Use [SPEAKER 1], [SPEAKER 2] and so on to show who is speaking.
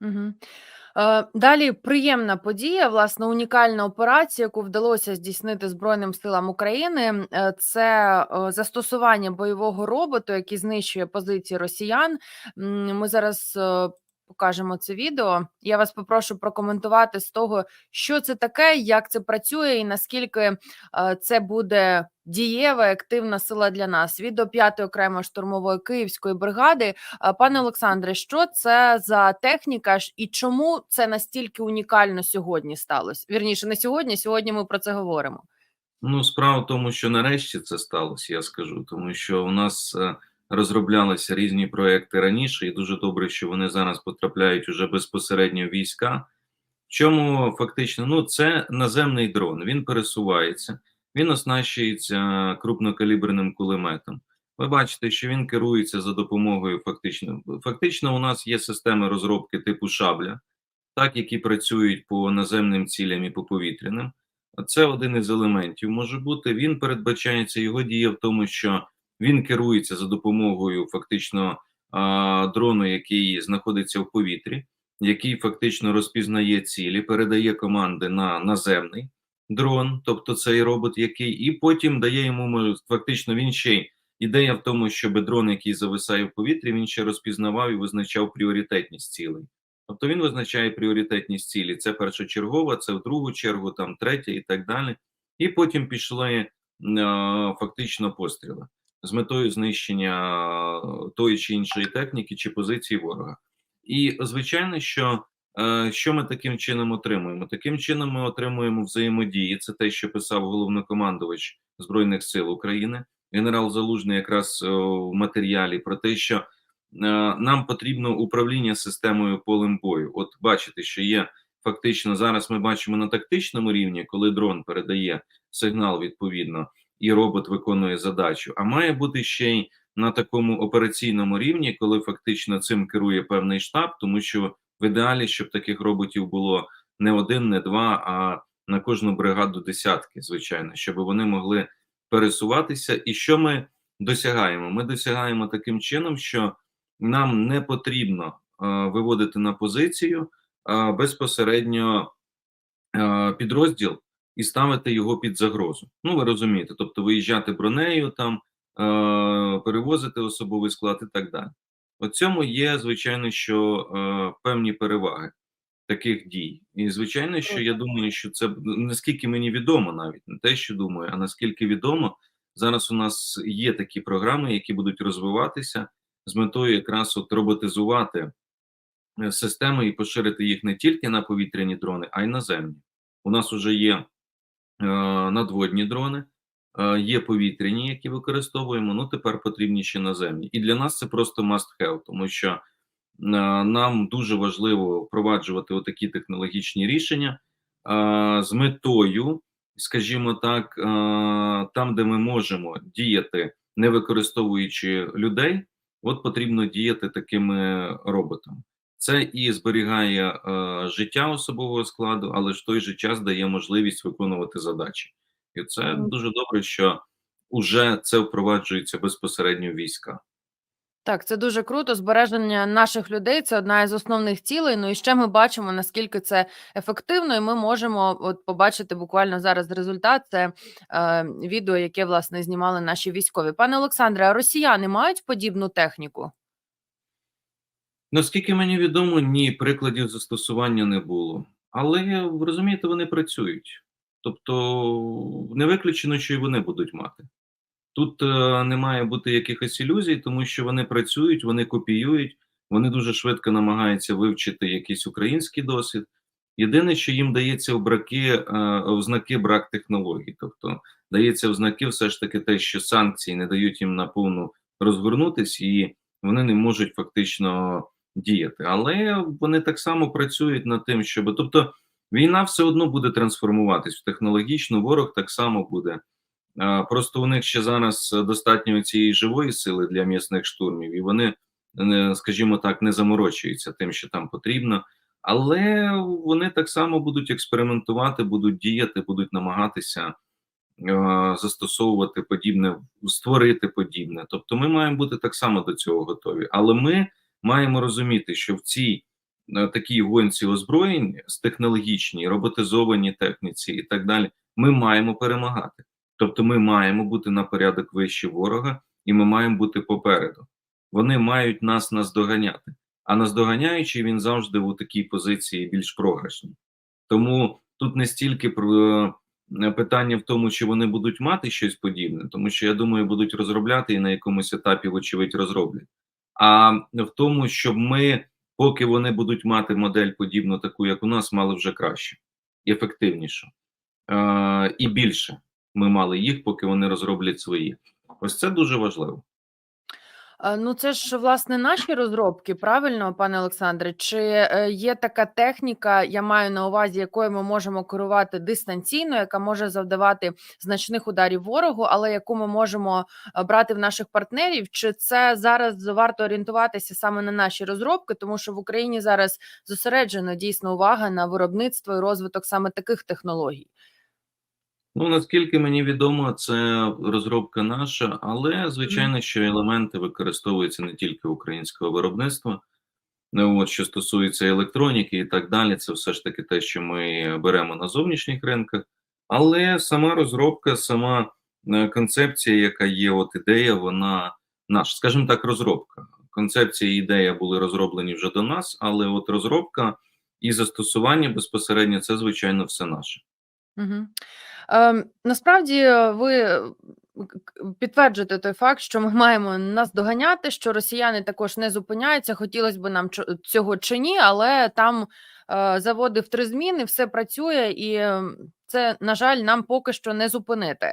[SPEAKER 1] Мгм. Е, далі приємна подія, власне, унікальна операція, яку вдалося здійснити Збройним силам України. Е, це е, застосування бойового роботу, який знищує позиції росіян. Ми зараз покажемо це відео. Я вас попрошу прокоментувати з того, що це таке, як це працює, і наскільки е, це буде дієва активна сила для нас. Відео 5-ї окремої штурмової київської бригади. А, Пане Олександре, що це за техніка і чому це настільки унікально сьогодні сталося? Вірніше, не сьогодні. Сьогодні ми про це говоримо.
[SPEAKER 2] Ну, справа в тому, що нарешті це сталося, я скажу, тому що у нас е, розроблялися різні проекти раніше, і дуже добре, що вони зараз потрапляють уже безпосередньо в війська. Чому фактично ну це наземний дрон. Він пересувається, він оснащується крупнокаліберним кулеметом. Ви бачите, що він керується за допомогою фактично. Фактично, у нас є системи розробки типу шабля, так які працюють по наземним цілям і по повітряним. Це один із елементів може бути. Він передбачається його дія в тому, що він керується за допомогою фактично дрону, який знаходиться в повітрі, який фактично розпізнає цілі, передає команди на наземний дрон, тобто цей робот, який, і потім дає йому фактично він ще ідея в тому, щоб дрон, який зависає в повітрі, він ще розпізнавав і визначав пріоритетність цілей. Тобто він визначає пріоритетність цілі. Це першочергова, це в другу чергу, там третя і так далі. І потім пішли е, фактично постріли з метою знищення е, тої чи іншої техніки чи позиції ворога. І звичайно, що е, що ми таким чином отримуємо? Таким чином ми отримуємо взаємодії. Це те, що писав головнокомандувач Збройних сил України, генерал Залужний, якраз е, в матеріалі про те, що нам потрібно управління системою полем бою. От бачите, що є фактично зараз. Ми бачимо на тактичному рівні, коли дрон передає сигнал відповідно, і робот виконує задачу. А має бути ще й на такому операційному рівні, коли фактично цим керує певний штаб, тому що в ідеалі, щоб таких роботів було не один, не два, а на кожну бригаду десятки, звичайно, щоб вони могли пересуватися. І що ми досягаємо? Ми досягаємо таким чином, що нам не потрібно е, виводити на позицію е, безпосередньо е, підрозділ і ставити його під загрозу. Ну, ви розумієте, тобто виїжджати бронею, там е, перевозити особовий склад і так далі. У цьому є, звичайно, що е, певні переваги таких дій. І звичайно, що я думаю, що це наскільки мені відомо, навіть не те, що думаю, а наскільки відомо, зараз у нас є такі програми, які будуть розвиватися з метою якраз от роботизувати е, системи і поширити їх не тільки на повітряні дрони, а й наземні. У нас вже є надводні дрони, е, є повітряні, які використовуємо. Ну тепер потрібні ще наземні. І для нас це просто must have, тому що е, нам дуже важливо впроваджувати отакі технологічні рішення е, з метою, скажімо так, е, там, де ми можемо діяти, не використовуючи людей, от потрібно діяти такими роботами. Це і зберігає е, життя особового складу, але ж в той же час дає можливість виконувати задачі. І це дуже добре, що вже це впроваджується безпосередньо війська.
[SPEAKER 1] Так, це дуже круто. Збереження наших людей це одна із основних цілей. Ну і ще ми бачимо, наскільки це ефективно, і ми можемо от побачити буквально зараз результат. Це е, відео, яке власне знімали наші військові. Пане Олександре, а росіяни мають подібну техніку?
[SPEAKER 2] Наскільки мені відомо, ні, прикладів застосування не було. Але ви розумієте, вони працюють. Тобто не виключено, що і вони будуть мати. Тут е, не має бути якихось ілюзій, тому що вони працюють, вони копіюють, вони дуже швидко намагаються вивчити якийсь український досвід. Єдине, що їм дається в браки, е, ознаки брак технологій. Тобто дається в знаки все ж таки те, що санкції не дають їм наповну розгорнутись, і вони не можуть фактично діяти. Але вони так само працюють над тим, щоб тобто війна все одно буде трансформуватись в технологічну, ворог так само буде. Просто у них ще зараз достатньо цієї живої сили для м'ясних штурмів, і вони, скажімо так, не заморочуються тим, що там потрібно. Але вони так само будуть експериментувати, будуть діяти, будуть намагатися застосовувати подібне, створити подібне. Тобто, ми маємо бути так само до цього готові. Але ми маємо розуміти, що в цій е, такій гонці озброєнь з технологічній, роботизованій техніці і так далі, ми маємо перемагати. Тобто, ми маємо бути на порядок вище ворога, і ми маємо бути попереду. Вони мають нас наздоганяти. А наздоганяючи, він завжди у такій позиції більш програшній. Тому тут не стільки про е, питання в тому, чи вони будуть мати щось подібне, тому що я думаю, будуть розробляти і на якомусь етапі, вочевидь, розроблять. А в тому, щоб ми, поки вони будуть мати модель подібну, таку як у нас, мали вже краще, ефективніше і більше. Ми мали їх, поки вони розроблять свої. Ось це дуже важливо.
[SPEAKER 1] Е, Ну, це ж власне наші розробки, правильно, пане Олександре? Чи е, є така техніка, я маю на увазі, якою ми можемо керувати дистанційно, яка може завдавати значних ударів ворогу, але яку ми можемо е, брати в наших партнерів? Чи це зараз варто орієнтуватися саме на наші розробки, тому що в Україні зараз зосереджена дійсно увага на виробництво і розвиток саме таких технологій?
[SPEAKER 2] Ну, наскільки мені відомо, це розробка наша, але звичайно, що елементи використовуються не тільки українського виробництва. Ну, от що стосується електроніки і так далі, це все ж таки те, що ми беремо на зовнішніх ринках. Але сама розробка, сама е, концепція, яка є, от ідея, вона наша, скажімо так, розробка. Концепція і ідея були розроблені вже до нас, але от розробка і застосування безпосередньо це, звичайно, все наше.
[SPEAKER 1] Угу. Ем, насправді е, ви е, підтверджуєте той факт, що ми маємо нас доганяти, що росіяни також не зупиняються. Хотілося б нам цього чи ні, але там е, заводи в три зміни, все працює, і це, на жаль, нам поки що не зупинити.